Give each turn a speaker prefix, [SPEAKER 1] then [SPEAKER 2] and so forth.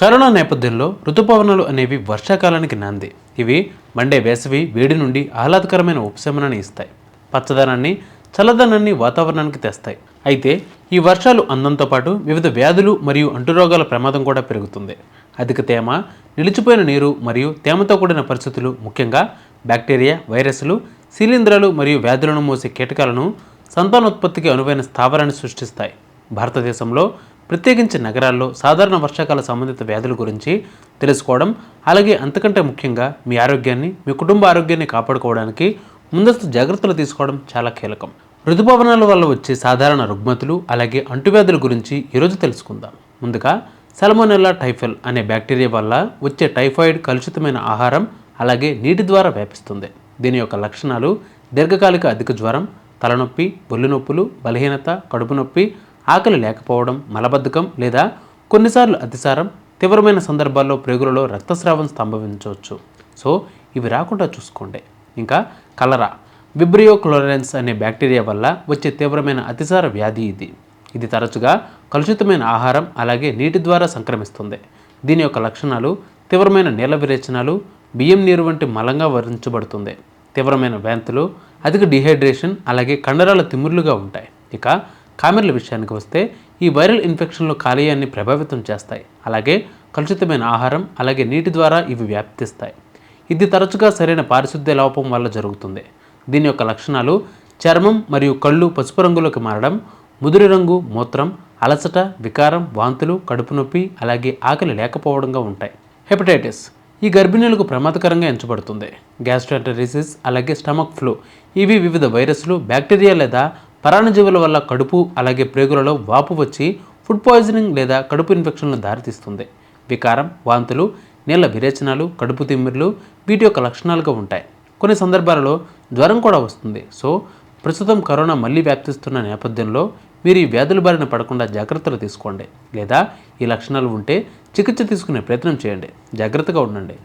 [SPEAKER 1] Corona నేపథ్యంలో ఋతుపవనాలు అనేవి వర్షాకాలానికి నాంది. ఇవి మండే వేసవి వేడి నుండి ఆహ్లాదకరమైన ఉపశమనాన్ని ఇస్తాయి. పచ్చదనాన్ని చల్లదనాన్ని వాతావరణానికి తెస్తాయి. అయితే ఈ వర్షాలు అందంతో పాటు వివిధ వ్యాధులు మరియు అంటురోగాల ప్రమాదం కూడా పెరుగుతుంది. అధిక తేమ నిలిచిపోయిన నీరు మరియు తేమతో కూడిన పరిస్థితులు ముఖ్యంగా బ్యాక్టీరియా వైరస్లు శిలీంధ్రాలు మరియు వ్యాధులను మోసే కీటకాలను సంతానోత్పత్తికి అనువైన స్థావరాన్ని సృష్టిస్తాయి. భారతదేశంలో ప్రత్యేకించి నగరాల్లో సాధారణ వర్షాకాల సంబంధిత వ్యాధుల గురించి తెలుసుకోవడం అలాగే అంతకంటే ముఖ్యంగా మీ ఆరోగ్యాన్ని మీ కుటుంబ ఆరోగ్యాన్ని కాపాడుకోవడానికి ముందస్తు జాగ్రత్తలు తీసుకోవడం చాలా కీలకం. ఋతుపవనాల వల్ల వచ్చే సాధారణ రుగ్మతులు అలాగే అంటువ్యాధుల గురించి ఈరోజు తెలుసుకుందాం. ముందుగా సెలమోనెల్లా టైఫెల్ అనే బ్యాక్టీరియా వల్ల వచ్చే టైఫాయిడ్ కలుషితమైన ఆహారం అలాగే నీటి ద్వారా వ్యాపిస్తుంది. దీని యొక్క లక్షణాలు దీర్ఘకాలిక అధిక జ్వరం తలనొప్పి ఒళ్ళు నొప్పులు బలహీనత కడుపు నొప్పి ఆకలి లేకపోవడం మలబద్ధకం లేదా కొన్నిసార్లు అతిసారం తీవ్రమైన సందర్భాల్లో ప్రేగులలో రక్తస్రావం సంభవించవచ్చు. సో ఇవి రాకుండా చూసుకోండి. ఇంకా కలరా. విబ్రియో క్లోరెన్స్ అనే బ్యాక్టీరియా వల్ల వచ్చే తీవ్రమైన అతిసార వ్యాధి ఇది. ఇది తరచుగా కలుషితమైన ఆహారం అలాగే నీటి ద్వారా సంక్రమిస్తుంది. దీని యొక్క లక్షణాలు తీవ్రమైన నీల విరేచనాలు బియ్యం నీరు వంటి మలంగా వర్ణించబడుతుంది తీవ్రమైన వ్యాంతులు అధిక డిహైడ్రేషన్ అలాగే కండరాల తిమ్ముర్లుగా ఉంటాయి. ఇక కామెర్ల విషయానికి వస్తే ఈ వైరల్ ఇన్ఫెక్షన్లు కాలేయాన్ని ప్రభావితం చేస్తాయి. అలాగే కలుషితమైన ఆహారం అలాగే నీటి ద్వారా ఇవి వ్యాప్తిస్తాయి. ఇది తరచుగా సరైన పారిశుద్ధ్య లోపం వల్ల జరుగుతుంది. దీని యొక్క లక్షణాలు చర్మం మరియు కళ్ళు పసుపు రంగులోకి మారడం ముదురు రంగు మూత్రం అలసట వికారం వాంతులు కడుపు నొప్పి అలాగే ఆకలి లేకపోవడంగా ఉంటాయి. హెపటైటిస్ ఈ గర్భిణీలకు ప్రమాదకరంగా ఎంచబడుతుంది. గ్యాస్ట్రాటరిసిస్ అలాగే స్టమక్ ఫ్లూ ఇవి వివిధ వైరస్లు బ్యాక్టీరియా లేదా పరాణజీవుల వల్ల కడుపు అలాగే ప్రేగులలో వాపు వచ్చి ఫుడ్ పాయిజనింగ్ లేదా కడుపు ఇన్ఫెక్షన్లు దారితీస్తుంది. వికారం వాంతులు నీళ్ళ విరేచనాలు కడుపు తిమ్మిర్లు వీటి యొక్క లక్షణాలుగా ఉంటాయి. కొన్ని సందర్భాలలో జ్వరం కూడా వస్తుంది. సో ప్రస్తుతం కరోనా మళ్ళీ వ్యాప్తిస్తున్న నేపథ్యంలో మీరు ఈ వ్యాధుల బారిన పడకుండా జాగ్రత్తలు తీసుకోండి. లేదా ఈ లక్షణాలు ఉంటే చికిత్స తీసుకునే ప్రయత్నం చేయండి. జాగ్రత్తగా ఉండండి.